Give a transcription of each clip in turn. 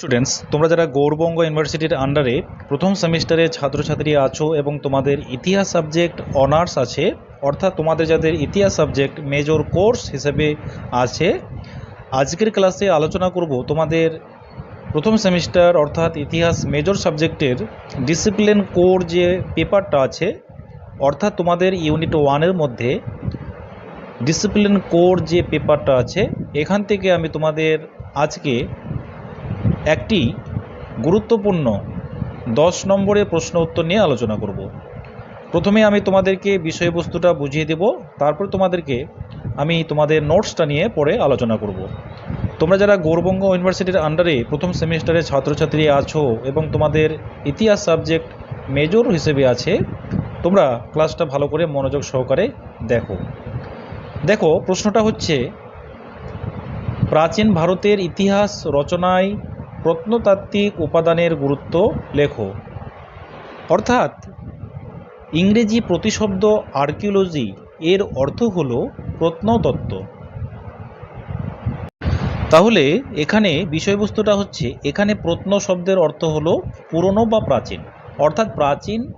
Students তোমরা যারা গৌরবঙ্গ ইউনিভার্সিটির আন্ডারে প্রথম সেমিস্টারে ছাত্রছাত্রী আছো এবং তোমাদের ইতিহাস সাবজেক্ট অনার্স আছে, অর্থাৎ তোমাদের যাদের ইতিহাস সাবজেক্ট মেজর কোর্স হিসেবে আছে, আজকের ক্লাসে আলোচনা করব তোমাদের প্রথম সেমিস্টার অর্থাৎ ইতিহাস মেজর সাবজেক্টের ডিসিপ্লিন কোর যে পেপারটা আছে, অর্থাৎ তোমাদের ইউনিট ওয়ানের মধ্যে ডিসিপ্লিন কোর যে পেপারটা আছে, এখান থেকে আমি তোমাদের আজকে একটি গুরুত্বপূর্ণ দশ নম্বরের প্রশ্ন উত্তর নিয়ে আলোচনা করব। প্রথমে আমি তোমাদেরকে বিষয়বস্তুটা বুঝিয়ে দেব, তারপর তোমাদেরকে আমি তোমাদের নোটসটা নিয়ে পরে আলোচনা করব। তোমরা যারা গৌরবঙ্গ ইউনিভার্সিটির আন্ডারে প্রথম সেমিস্টারে ছাত্রছাত্রী আছো এবং তোমাদের ইতিহাস সাবজেক্ট মেজর হিসেবে আছে, তোমরা ক্লাসটা ভালো করে মনোযোগ সহকারে দেখো। দেখো, প্রশ্নটা হচ্ছে, প্রাচীন ভারতের ইতিহাস রচনায় প্রত্নতাত্ত্বিক উপাদানের গুরুত্ব লেখো। অর্থাৎ, ইংরেজি প্রতিশব্দ আর্কিওলজি এর অর্থ হল প্রত্নতত্ত্ব। তাহলে, এখানে বিষয়বস্তুটা হচ্ছে, এখানে প্রত্ন শব্দের অর্থ হলো পুরনো বা প্রাচীন। অর্থাৎ প্রাচীন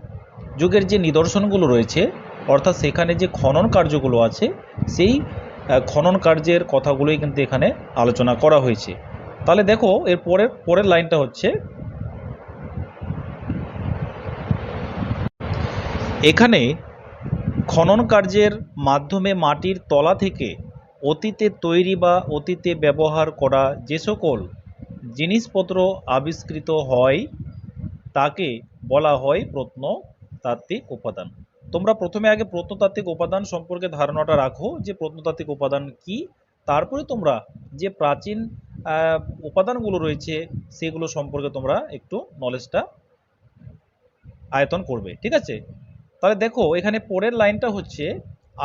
যুগের যে নিদর্শনগুলো রয়েছে, অর্থাৎ সেখানে যে খনন কার্যগুলো আছে, সেই খনন কার্যের কথাগুলোই কিন্তু এখানে আলোচনা করা হয়েছে। তাহলে দেখো, এর পরের পরের লাইনটা হচ্ছে, এখানে খনন কার্যের মাধ্যমে মাটির তলা থেকে অতীতে তৈরি বা অতীতে ব্যবহার করা যে সকল জিনিসপত্র আবিষ্কৃত হয়, তাকে বলা হয় প্রত্নতাত্ত্বিক উপাদান। তোমরা প্রথমে আগে প্রত্নতাত্ত্বিক উপাদান সম্পর্কে ধারণাটা রাখো, যে প্রত্নতাত্ত্বিক উপাদান কি, তারপরে তোমরা যে প্রাচীন উপাদানগুলো রয়েছে, সেগুলো সম্পর্কে তোমরা একটু নলেজটা আয়তন করবে, ঠিক আছে? তাহলে দেখো, এখানে পরের লাইনটা হচ্ছে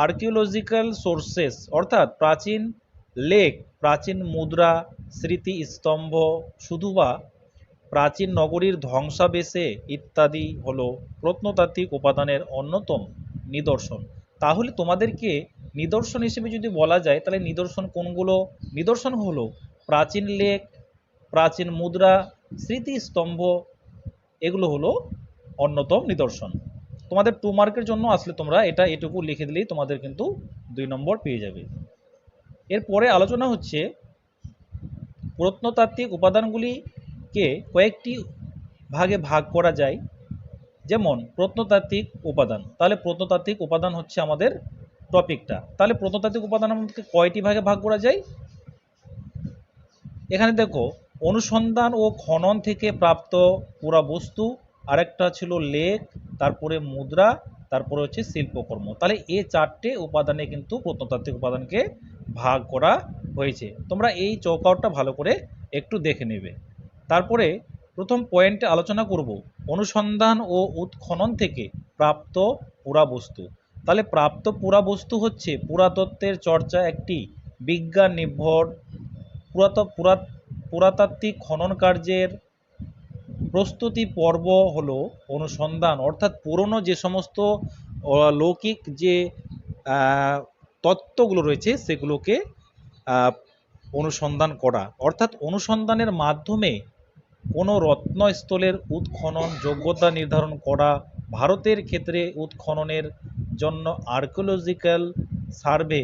আর্কিওলজিক্যাল সোর্সেস অর্থাৎ প্রাচীন লেক, প্রাচীন মুদ্রা, স্মৃতি স্তম্ভ, শুধু বা প্রাচীন নগরীর ধ্বংসাবেশে ইত্যাদি হলো প্রত্নতাত্ত্বিক উপাদানের অন্যতম নিদর্শন। তাহলে তোমাদেরকে নিদর্শন হিসেবে যদি বলা যায়, তাহলে নিদর্শন কোনগুলো? নিদর্শন হলো প্রাচীন লেক প্রাচীন মুদ্রা, স্মৃতিস্তম্ভ, এগুলো হলো অন্যতম নিদর্শন। তোমাদের টু মার্কের জন্য আসলে তোমরা এটা এটুকু লিখে দিলেই তোমাদের কিন্তু দুই নম্বর পেয়ে যাবে। এরপরে আলোচনা হচ্ছে প্রত্নতাত্ত্বিক উপাদানগুলিকে কয়েকটি ভাগে ভাগ করা যায়। যেমন প্রত্নতাত্ত্বিক উপাদান। তাহলে প্রত্নতাত্ত্বিক উপাদান হচ্ছে আমাদের টপিকটা তাহলে প্রত্নতাত্ত্বিক উপাদান আমাদেরকে কয়টি ভাগে ভাগ করা যায়? এখানে দেখো, অনুসন্ধান ও খনন থেকে প্রাপ্ত পুরা বস্তু, আরেকটা ছিল লেক, তারপরে মুদ্রা, তারপরে হচ্ছে শিল্পকর্ম। তাহলে এই চারটে উপাদানে কিন্তু প্রত্নতাত্ত্বিক উপাদানকে ভাগ করা হয়েছে। তোমরা এই চৌকাউটটা ভালো করে একটু দেখে নেবে। তারপরে প্রথম পয়েন্টে আলোচনা করব, অনুসন্ধান ও উৎখনন থেকে প্রাপ্ত পুরাবস্তু তাহলে প্রাপ্ত পুরাবস্তু হচ্ছে পুরাতত্ত্বের চর্চা একটি বিজ্ঞান নির্ভর পুরাত পুরা পুরাতাত্ত্বিক খনন কার্যের প্রস্তুতি পর্ব হলো অনুসন্ধান, অর্থাৎ পুরনো যে সমস্ত লৌকিক যে তত্ত্বগুলো রয়েছে সেগুলোকে অনুসন্ধান করা। অর্থাৎ অনুসন্ধানের মাধ্যমে কোনো রত্নস্থলের উৎখনন, যোগ্যতা নির্ধারণ করা, ভারতের ক্ষেত্রে উৎখননের জন্য আর্কিওলজিক্যাল সার্ভে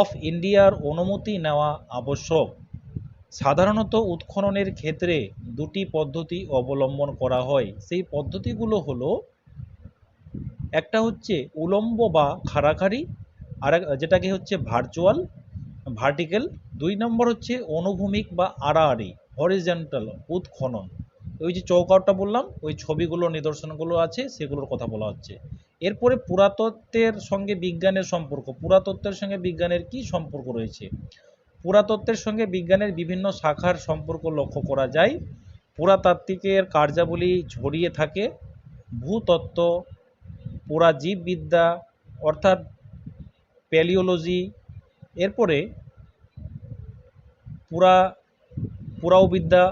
অফ ইন্ডিয়ার অনুমতি নেওয়া আবশ্যক। সাধারণত উৎখননের ক্ষেত্রে দুটি পদ্ধতি অবলম্বন করা হয়। সেই পদ্ধতিগুলো হলো, একটা হচ্ছে উলম্ব বা খাড়াখাড়ি আর যেটাকে হচ্ছে ভার্চুয়াল ভার্টিক্যাল দুই নম্বর হচ্ছে অনুভূমিক বা আড়াআড়ি হরিজেন্টাল উৎখনন। ওই যে চৌকাটটা বললাম, ওই ছবিগুলো, নিদর্শনগুলো আছে, সেগুলোর কথা বলা হচ্ছে। এরপরে পুরাতত্ত্বের সঙ্গে বিজ্ঞানের সম্পর্ক, পুরাতত্ত্বের সঙ্গে বিজ্ঞানের কি সম্পর্ক রয়েছে? পুরাতত্ত্বের সঙ্গে বিজ্ঞানের বিভিন্ন শাখার সম্পর্ক লক্ষ্য করা যায়। পুরাতাত্ত্বিকের কার্যাবলী ছড়িয়ে থাকে। ভূতত্ত্ব, পুরাজীববিদ্যা, অর্থাৎ প্যালিওলজি। এরপরে পুরা, পুরাওবিদ্যা,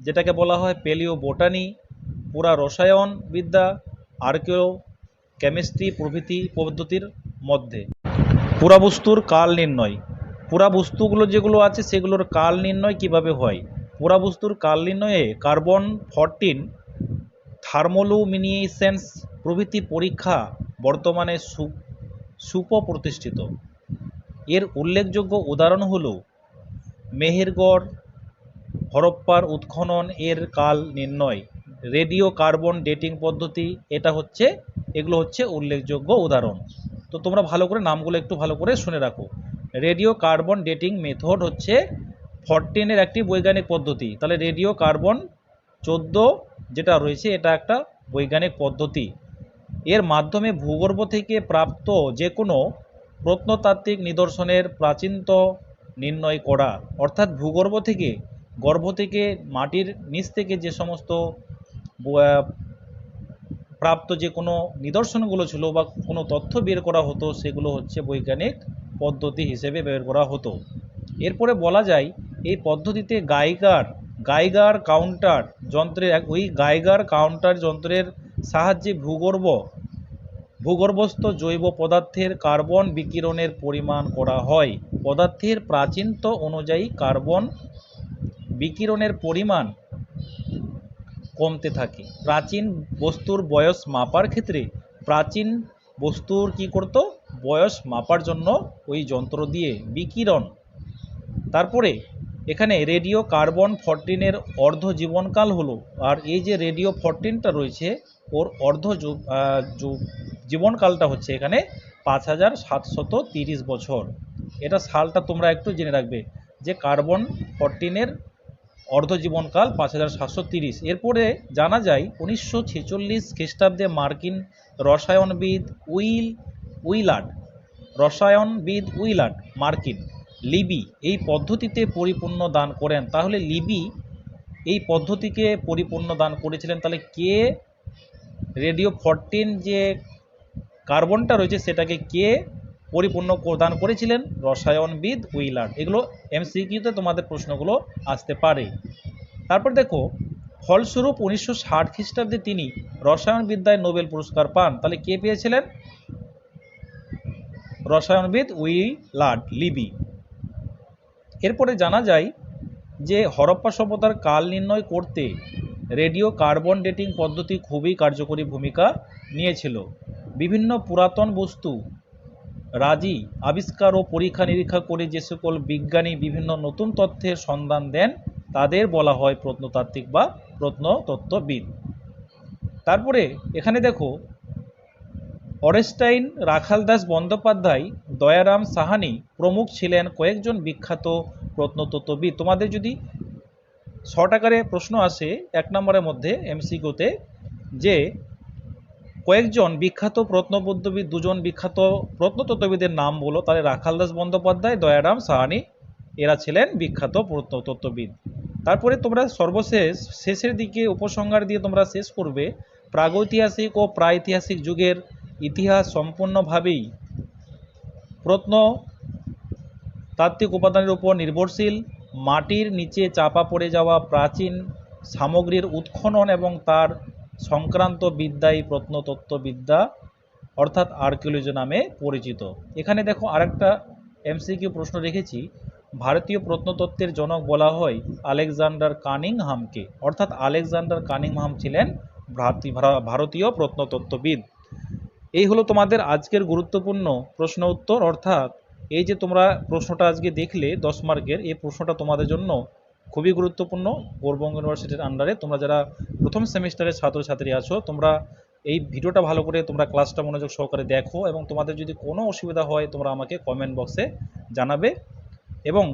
যেটাকে বলা হয় পেলিও বোটানি পুরা রসায়ন বিদ্যা আর্কিও কেমিস্ট্রি, প্রভৃতি পদ্ধতির মধ্যে। পুরাবস্তুর কাল নির্ণয়। পুরা বস্তুগুলো যেগুলো আছে, সেগুলোর কাল নির্ণয় কীভাবে হয়? পুরা বস্তুর কাল নির্ণয়ে কার্বন ফরটিন থার্মোলুমিনিসেন্স প্রভৃতি পরীক্ষা বর্তমানে সু- সুপ্রতিষ্ঠিত এর উল্লেখযোগ্য উদাহরণ হল মেহেরগড়, হরপ্পার উৎখনন এর কাল নির্ণয়। রেডিও কার্বন ডেটিং পদ্ধতি, এটা হচ্ছে এগুলো হচ্ছে উল্লেখযোগ্য উদাহরণ। তো তোমরা ভালো করে নামগুলো একটু ভালো করে শুনে রাখো। রেডিও কার্বন ডেটিং মেথড হচ্ছে ফরটিনের একটি বৈজ্ঞানিক পদ্ধতি। তাহলে রেডিও কার্বন চোদ্দ যেটা রয়েছে, এটা একটা বৈজ্ঞানিক পদ্ধতি। এর মাধ্যমে ভূগর্ভ থেকে প্রাপ্ত যে কোনো প্রত্নতাত্ত্বিক নিদর্শনের প্রাচীনত্ব নির্ণয় করা। অর্থাৎ ভূগর্ভ থেকে গর্ভ থেকে মাটির নিচ থেকে যে সমস্ত প্রাপ্ত যে কোনো নিদর্শনগুলো ছিল বা কোনো তথ্য বের করা হতো, সেগুলো হচ্ছে বৈজ্ঞানিক পদ্ধতি হিসেবে বের করা হতো। এরপরে বলা যায়, এই পদ্ধতিতে গাইগার গাইগার কাউন্টার যন্ত্রের ওই গাইগার কাউন্টার যন্ত্রের সাহায্যে ভূগর্ভ, ভূগর্ভস্থ জৈব পদার্থের কার্বন বিকিরণের পরিমাণ করা হয়। পদার্থের প্রাচীনত্ব অনুযায়ী কার্বন বিকিরণের পরিমাণ কমতে থাকে। প্রাচীন বস্তুর বয়স মাপার ক্ষেত্রে প্রাচীন বস্তুর কি করত? বয়স মাপার জন্য ওই যন্ত্র দিয়ে বিকিরণ। তারপরে এখানে রেডিও কার্বন ফরটিনের অর্ধ জীবনকাল হলো। আর এই যে রেডিও ফরটিনটা রয়েছে, ওর অর্ধ জীবনকালটা হচ্ছে এখানে পাঁচ হাজার সাতশত তিরিশ বছর। এটা সালটা তোমরা একটু জেনে রাখবে যে কার্বন ফরটিনের অর্ধ জীবনকাল পাঁচ হাজার সাতশো তিরিশ। এরপরে জানা যায়, উনিশশো ছেচল্লিশ খ্রিস্টাব্দে মার্কিন রসায়নবিদ উইল, উইলার্ড, রসায়নবিদ উইলার্ড মার্কিন, লিবি এই পদ্ধতিতে পরিপূর্ণ দান করেন। তাহলে লিবি এই পদ্ধতিকে পরিপূর্ণ দান করেছিলেন। তাহলে কে? রেডিও ফরটিন যে কার্বনটা রয়েছে সেটাকে কে পরিপূর্ণ প্রদান করেছিলেন রসায়নবিদ উইলার্ড। এগুলো এমসিকিউতে তোমাদের প্রশ্নগুলো আসতে পারে। তারপর দেখো, ফলস্বরূপ উনিশশো ষাট খ্রিস্টাব্দে তিনি রসায়নবিদ্যায় নোবেল পুরস্কার পান। তাহলে কে পেয়েছিলেন? রসায়নবিদ উইলার্ড, লিবি। এরপরে জানা যায় যে হরপ্পা সভ্যতার কাল নির্ণয় করতে রেডিও কার্বন ডেটিং পদ্ধতি খুবই কার্যকরী ভূমিকা নিয়েছিল। বিভিন্ন পুরাতন বস্তু রাজি, আবিষ্কার ও পরীক্ষা নিরীক্ষা করে যে সকল বিজ্ঞানী বিভিন্ন নতুন তথ্যের সন্ধান দেন, তাদের বলা হয় প্রত্নতাত্ত্বিক বা প্রত্নতত্ত্ববিদ। তারপরে এখানে দেখো, অরেস্টাইন রাখালদাস বন্দ্যোপাধ্যায়, দয়ারাম সাহানি প্রমুখ ছিলেন কয়েকজন বিখ্যাত প্রত্নতত্ত্ববিদ। তোমাদের যদি শর্ট আকারে প্রশ্ন আসে, এক নম্বরের মধ্যে এমসিকিউতে যে কয়েকজন বিখ্যাত প্রত্নবুদ্ধবিদ দুজন বিখ্যাত প্রত্নতত্ত্ববিদের নাম বলো। তাহলে রাখালদাস বন্দ্যোপাধ্যায়, দয়ারাম সাহানি, এরা ছিলেন বিখ্যাত প্রত্নতত্ত্ববিদ। তারপরে তোমরা সর্বশেষ, শেষের দিকে উপসংহার দিয়ে তোমরা শেষ করবে। প্রাগৈতিহাসিক ও প্রাঐতিহাসিক যুগের ইতিহাস সম্পূর্ণভাবেই প্রত্ন তাত্ত্বিক উপাদানের উপর নির্ভরশীল। মাটির নিচে চাপা পড়ে যাওয়া প্রাচীন সামগ্রীর উৎখনন এবং তার সংক্রান্ত বিদ্যাই প্রত্নতত্ত্ববিদ্যা, অর্থাৎ আর্কিওলজি নামে পরিচিত। এখানে দেখো আরেকটা এমসিকিউ প্রশ্ন রেখেছি। ভারতীয় প্রত্নতত্ত্বের জনক বলা হয় আলেকজান্ডার কানিংহামকে। অর্থাৎ আলেকজান্ডার কানিংহাম ছিলেন ভারতী- ভারা- ভারতীয় প্রত্নতত্ত্ববিদ। এই হলো তোমাদের আজকের গুরুত্বপূর্ণ প্রশ্ন উত্তর। অর্থাৎ এই যে তোমরা প্রশ্নটা আজকে দেখলে, দশ মার্কের, এই প্রশ্নটা তোমাদের জন্য খুবই গুরুত্বপূর্ণ। গৌরবঙ্গ ইউনিভার্সিটির আন্ডারে তোমরা যারা প্রথম সেমিস্টারের ছাত্রছাত্রী আছো, তোমরা এই ভিডিওটা ভালো করে তোমরা ক্লাসটা মনোযোগ সহকারে দেখো এবং তোমাদের যদি কোনো অসুবিধা হয়, তোমরা আমাকে কমেন্ট বক্সে জানাবে। এবং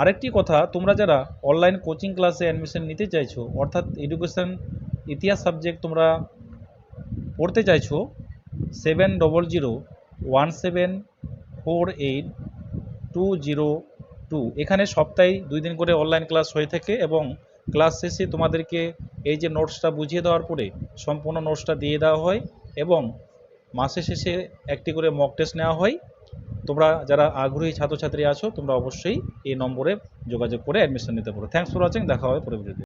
আরেকটি কথা, তোমরা যারা অনলাইন কোচিং ক্লাসে অ্যাডমিশন নিতে চাইছো, অর্থাৎ এডুকেশন ইতিহাস সাবজেক্ট তোমরা পড়তে চাইছো seven double zero one seven four eight two zero two এখানে সপ্তাহে দুই দিন করে অনলাইন ক্লাস হয়ে থাকে এবং ক্লাস শেষে তোমাদেরকে এই যে নোটসটা বুঝিয়ে দেওয়ার পরে সম্পূর্ণ নোটসটা দিয়ে দেওয়া হয় এবং মাসে শেষে একটি করে মক টেস্ট নেওয়া হয়। তোমরা যারা আগ্রহী ছাত্রছাত্রী আছো, তোমরা অবশ্যই এই নম্বরে যোগাযোগ করে অ্যাডমিশন নিতে পারো। থ্যাংকস ফর ওয়াচিং দেখা হবে পরবর্তীতে